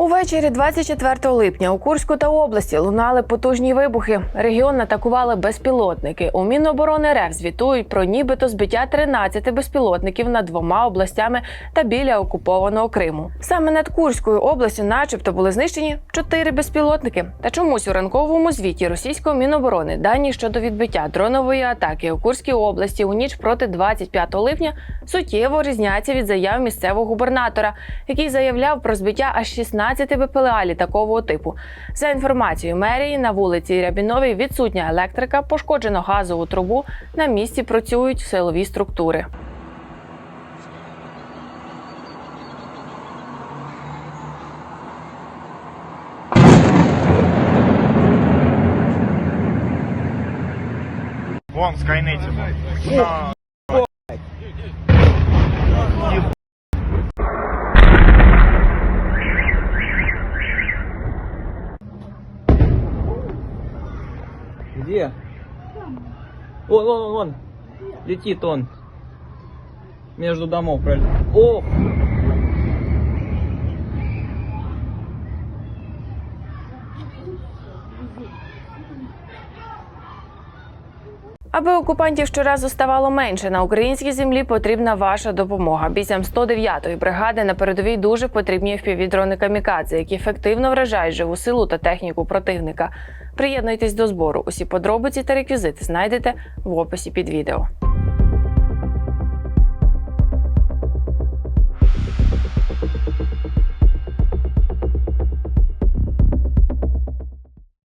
Увечері 24 липня у Курську та області лунали потужні вибухи. Регіон атакували безпілотники. У Міноборони РФ звітують про нібито збиття 13 безпілотників над двома областями та біля окупованого Криму. Саме над Курською областю, начебто, були знищені чотири безпілотники. Та чомусь у ранковому звіті російського міноборони дані щодо відбиття дронової атаки у Курській області у ніч проти 25 липня суттєво різняться від заяв місцевого губернатора, який заявляв про збиття аж 16 БПЛА літакового типу. За інформацією мерії, на вулиці Рябіновій відсутня електрика, пошкоджено газову трубу. На місці працюють силові структури. Вон, в. Где? Вон, вон, вон. Летит он. Между домов пролетел. Ох! Аби окупантів щоразу ставало менше на українській землі, потрібна ваша допомога. Бійцям 109-ї бригади на передовій дуже потрібні впівдрони камікадзе, які ефективно вражають живу силу та техніку противника. Приєднуйтесь до збору. Усі подробиці та реквізити знайдете в описі під відео.